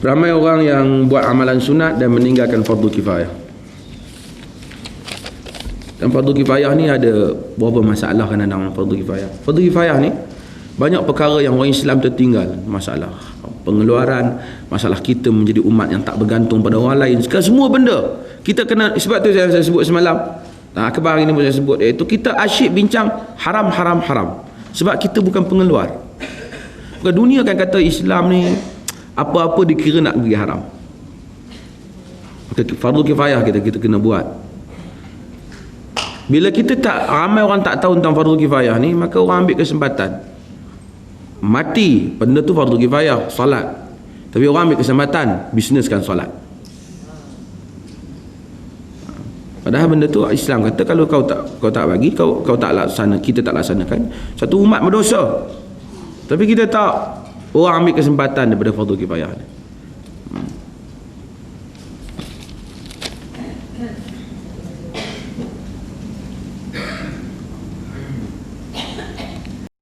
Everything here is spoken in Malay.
Ramai orang yang buat amalan sunat dan meninggalkan fardu kifayah. Dan fardu kifayah ni ada beberapa masalah kan dalam fardu kifayah. Fardu kifayah ni banyak perkara yang orang Islam tertinggal. Masalah pengeluaran masalah kita menjadi umat yang tak bergantung pada orang lain. Segala semua benda. Kita kena sebab tu saya, saya sebut semalam. Nah, akhbar ini pun saya sebut iaitu kita asyik bincang haram haram haram. Sebab kita bukan pengeluar. Bukan dunia kan kata Islam ni apa-apa dikira nak pergi haram. Fardu kifayah kita kita kena buat. Bila kita tak ramai orang tak tahu tentang fardu kifayah ni maka orang ambil kesempatan. Mati benda tu fardu kifayah solat. Tapi orang ambil kesempatan bisneskan solat. Padahal benda tu Islam kata kalau kau tak kau tak bagi kau kau tak laksana kita tak laksanakan satu umat berdosa. Tapi kita tak orang ambil kesempatan daripada fardu kifayah ni